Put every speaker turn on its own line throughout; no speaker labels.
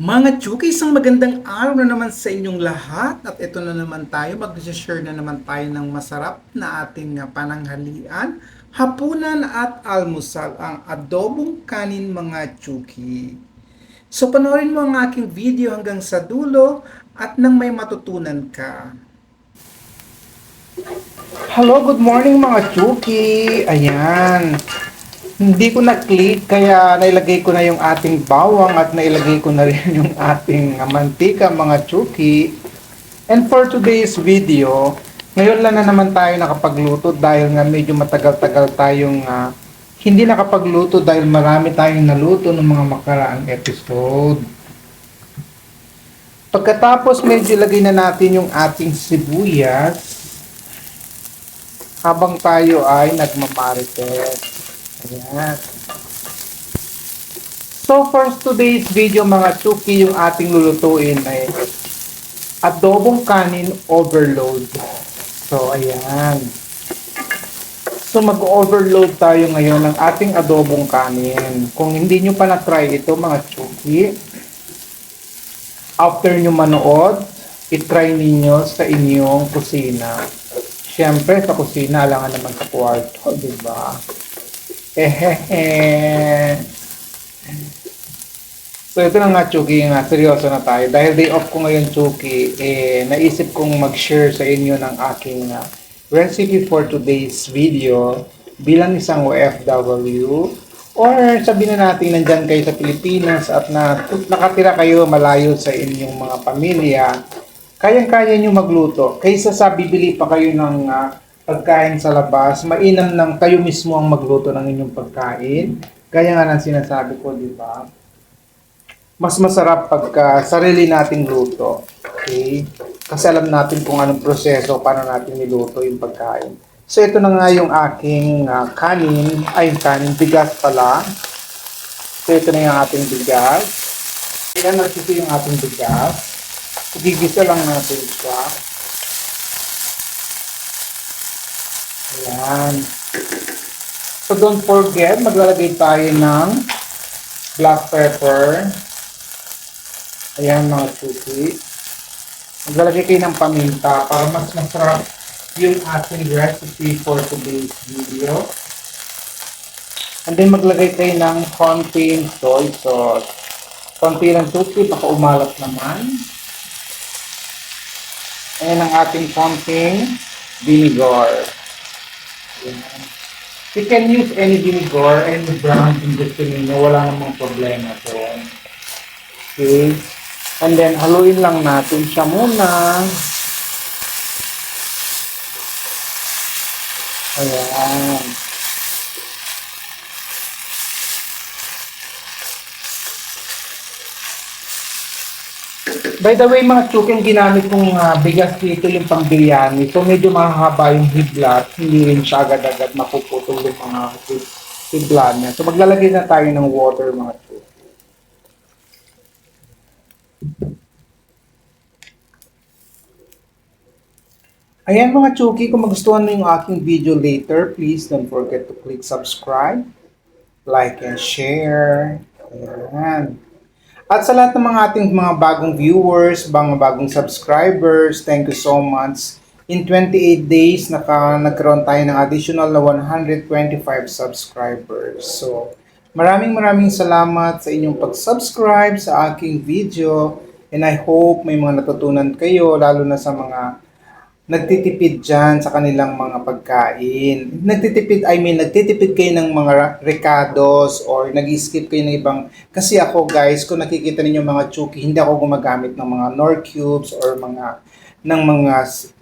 Mga Chuki, isang magandang araw na naman sa inyong lahat at ito na naman tayo, mag-share na naman tayo ng masarap na ating pananghalian, hapunan at almusal, ang adobong kanin mga Chuki. So panoorin mo ang aking video hanggang sa dulo at nang may matutunan ka. Hello, good morning mga Chuki! Ayan, hindi ko na-click kaya nailagay ko na yung ating bawang at nailagay ko na rin yung ating mantika mga chuki. And for today's video, ngayon lang na naman tayo nakapagluto dahil nga medyo matagal-tagal tayong uh, hindi nakapagluto dahil marami tayong naluto ng mga makaraang episode. Pagkatapos medyo lagay na natin yung ating sibuyas habang tayo ay nagmamarites. Ayan. So for today's video mga chuki, yung ating lulutuin ay adobong kanin overload. So ayan. So mag-overload tayo ngayon ng ating adobong kanin. Kung hindi nyo pa na-try ito mga chuki, after nyo manood, itry ninyo sa inyong kusina. Siyempre, sa kusina, alangan naman sa kwarto, di ba? Hehehe. So ito na nga Chuki, nga seryoso na tayo. Dahil day off ko ngayon Chuki, eh, naisip kong mag-share sa inyo ng aking uh, recipe for today's video bilang isang OFW or sabihin na natin nandyan kayo sa Pilipinas at na, nakatira kayo malayo sa inyong mga pamilya, kayang-kaya nyo magluto. Kaysa sa bibili pa kayo ng uh, pagkain sa labas, mainam nang kayo mismo ang magluto ng inyong pagkain. Gaya nga ng sinasabi ko, di ba? Mas masarap pagka sarili nating luto. Okay? Kasi alam natin kung anong proseso, paano natin niluto yung pagkain. So ito na nga yung aking uh, kanin, ay kanin, bigas pala. So ito na yung ating bigas. Ayan, nagsisi yung ating bigas. Gigisa lang natin siya. Ayan. So don't forget, maglalagay tayo ng black pepper. Ayan mga chuki. Maglalagay kayo ng paminta para mas masarap yung ating recipe for today's video. And then maglagay kayo ng konting soy sauce. Konti lang chuki, baka umalat naman. Ayan ang ating konting vinegar. You can use any vinegar, any brown kung gusto ninyo. Wala namang problema po. Okay. And then, haluin lang natin siya muna. Ayan. By the way, mga chuking ginamit kong uh, bigas dito yung pang biryani. So, medyo mahaba yung hiblat. Hindi rin siya agad-agad mapuputol yung mga hibla niya. So, maglalagay na tayo ng water, mga chuking. Ayan mga chuki, kung magustuhan mo yung aking video later, please don't forget to click subscribe, like and share. Ayan. At sa lahat ng mga ating mga bagong viewers, mga bagong subscribers, thank you so much. In 28 days, naka, nagkaroon tayo ng additional na 125 subscribers. So, maraming maraming salamat sa inyong pag-subscribe sa aking video. And I hope may mga natutunan kayo, lalo na sa mga nagtitipid dyan sa kanilang mga pagkain. Nagtitipid, I mean, nagtitipid kayo ng mga recados or nag-skip kayo ng ibang... Kasi ako guys, kung nakikita ninyo mga chuki, hindi ako gumagamit ng mga nor cubes or mga ng mga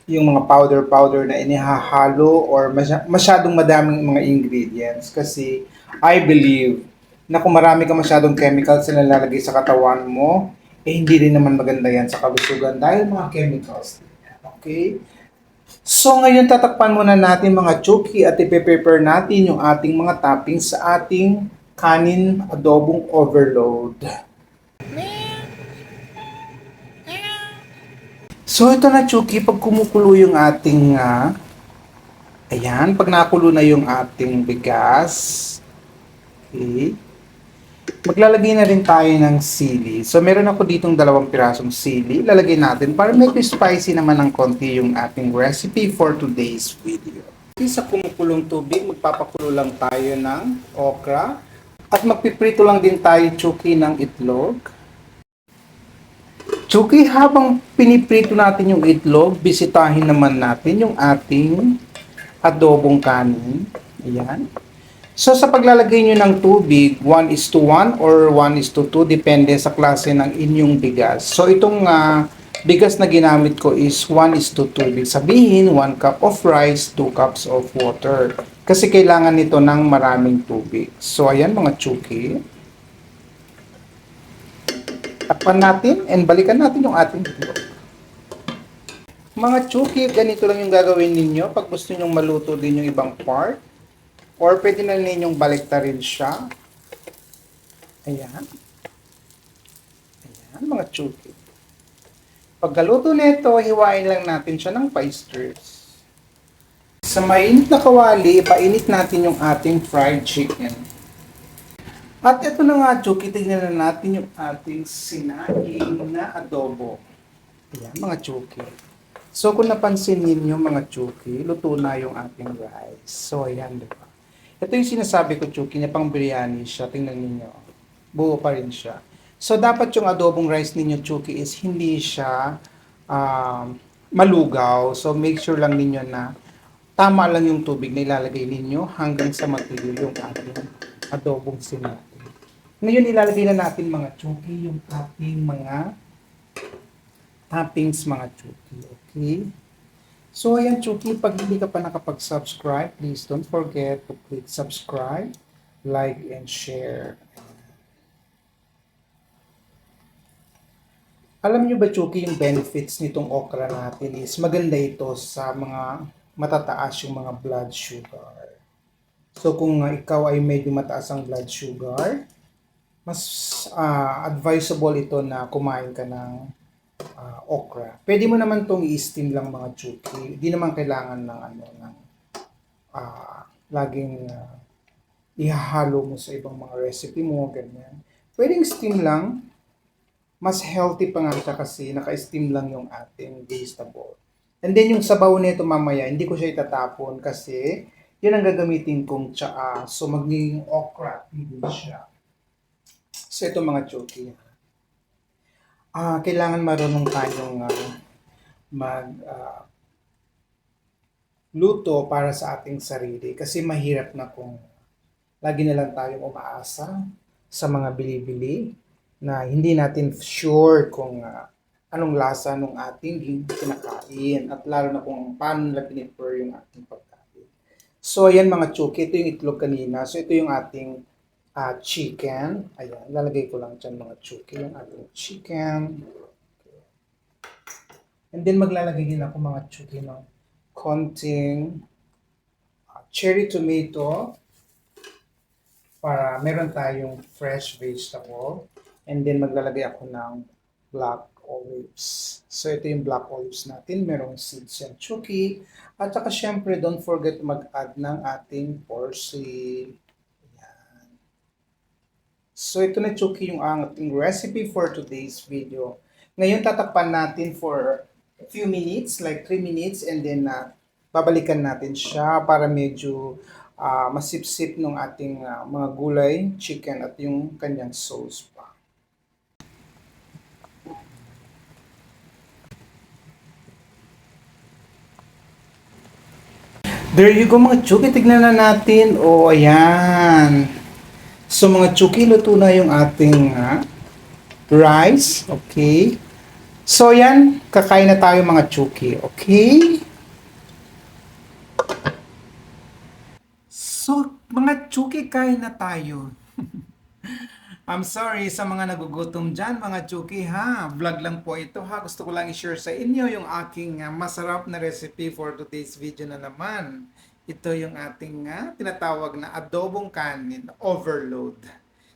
yung mga powder-powder na inihahalo or masy- masyadong madaming mga ingredients kasi I believe na kung marami ka masyadong chemicals na nilalagay sa katawan mo, eh hindi rin naman maganda yan sa kalusugan dahil mga chemicals. Okay? So ngayon tatakpan muna natin mga chuki at ipe-prepare natin yung ating mga toppings sa ating kanin adobong overload. So ito na chuki, pag kumukulo yung ating ah, ayan, pag nakulo na yung ating bigas, okay, Maglalagay na rin tayo ng sili. So, meron ako ditong dalawang pirasong sili. Lalagay natin para medyo spicy naman ng konti yung ating recipe for today's video. Sa kumukulong tubig, magpapakulo lang tayo ng okra. At magpiprito lang din tayo, Chucky, ng itlog. Chucky, habang piniprito natin yung itlog, bisitahin naman natin yung ating adobong kanin. Ayan. So sa paglalagay nyo ng tubig, 1 is to 1 or 1 is to 2, depende sa klase ng inyong bigas. So itong ah, bigas na ginamit ko is 1 is to 2. Ibig sabihin, 1 cup of rice, 2 cups of water. Kasi kailangan nito ng maraming tubig. So ayan mga chuki. Takpan natin and balikan natin yung ating itlog. Mga chuki, ganito lang yung gagawin ninyo pag gusto nyong maluto din yung ibang part. Or pwede na ninyong baliktarin siya. Ayan. Ayan, mga chuki. Pagkaluto nito, hiwain lang natin siya ng paisters. Sa mainit na kawali, painit natin yung ating fried chicken. At ito na nga, Chuki, tignan na natin yung ating sinaing na adobo. Ayan, mga Chuki. So, kung napansin ninyo, mga Chuki, luto na yung ating rice. So, ayan, di? Ito yung sinasabi ko, Chuki, na pang biryani siya. Tingnan ninyo. Buo pa rin siya. So, dapat yung adobong rice ninyo, Chuki, is hindi siya um, malugaw. So, make sure lang ninyo na tama lang yung tubig na ilalagay ninyo hanggang sa matuyo yung ating adobong sinaing. Ngayon, ilalagay na natin mga Chuki, yung ating mga toppings, mga Chuki. Okay? So, ayan, Chuki, pag hindi ka pa nakapag-subscribe, please don't forget to click subscribe, like, and share. Alam nyo ba, Chuki, yung benefits nitong okra natin is maganda ito sa mga matataas yung mga blood sugar. So, kung uh, ikaw ay medyo mataas ang blood sugar, mas ah, advisable ito na kumain ka ng ah, okra. Pwede mo naman tong i-steam lang mga chuki. Hindi naman kailangan ng ano ng ah, laging ah, ihahalo mo sa ibang mga recipe mo, ganyan. Pwedeng steam lang. Mas healthy pa nga siya kasi naka-steam lang yung ating vegetable. And then yung sabaw nito mamaya, hindi ko siya itatapon kasi yun ang gagamitin kong tsaa. So magiging okra din siya. So ito mga chuki. Ah, kailangan marunong tayong ah, mag ah, luto para sa ating sarili kasi mahirap na kung lagi na lang tayong umaasa sa mga bili-bili na hindi natin sure kung ah, anong lasa ng ating kinakain at lalo na kung paano nila pinipure yung ating pagkain. So ayan mga chuki, ito yung itlog kanina. So ito yung ating ah, chicken. Ayan, lalagay ko lang dyan mga chuki, yung ating chicken. And then maglalagay din ako mga chuki ng konting ah, cherry tomato para meron tayong fresh vegetable. And then maglalagay ako ng black olives. So ito yung black olives natin. Merong seeds yan, chuki. At saka syempre, don't forget mag-add ng ating parsley. So ito na chuki yung ating recipe for today's video. Ngayon tatakpan natin for a few minutes, like 3 minutes, and then uh, babalikan natin siya para medyo ah, masipsip ng ating ah, mga gulay, chicken, at yung kanyang sauce pa. There you go mga chuki, tignan na natin. Oh, ayan. So mga chuki, luto na yung ating ah, rice. Okay. So yan, kakain na tayo mga chuki. Okay? So, mga chuki, kain na tayo. I'm sorry sa mga nagugutom dyan, mga chuki ha. Vlog lang po ito ha. Gusto ko lang i-share sa inyo yung aking ah, masarap na recipe for today's video na naman. Ito yung ating ah, tinatawag na adobong kanin, overload.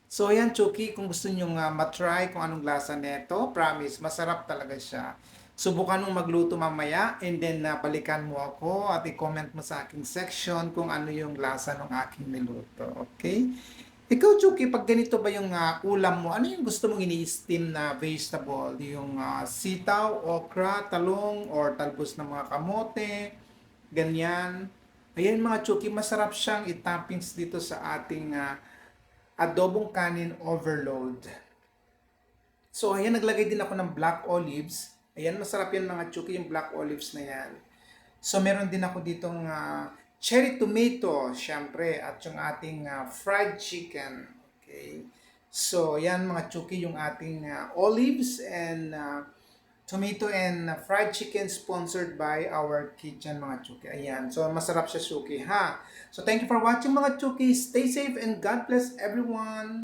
So yan, Chuki, kung gusto nyo nga matry kung anong lasa nito, promise, masarap talaga siya. Subukan mong magluto mamaya and then ah, balikan mo ako at i-comment mo sa aking section kung ano yung lasa ng aking niluto. Okay? Ikaw, Chucky, pag ganito ba yung ah, ulam mo, ano yung gusto mong ini-steam na vegetable? Yung ah, sitaw, okra, talong, or talbos ng mga kamote, ganyan. Ayan mga Chucky, masarap siyang itoppings dito sa ating ah, adobong kanin overload. So, ayan, naglagay din ako ng black olives. Ayan, masarap yan mga Chucky, yung black olives na yan. So, meron din ako ditong ah, cherry tomato, syempre, at yung ating ah, fried chicken. Okay. So, yan mga Chucky, yung ating ah, olives and ah, tomato and fried chicken sponsored by our kitchen mga Chucky. Ayan. So, masarap siya Chucky, ha? So, thank you for watching mga Chucky. Stay safe and God bless everyone.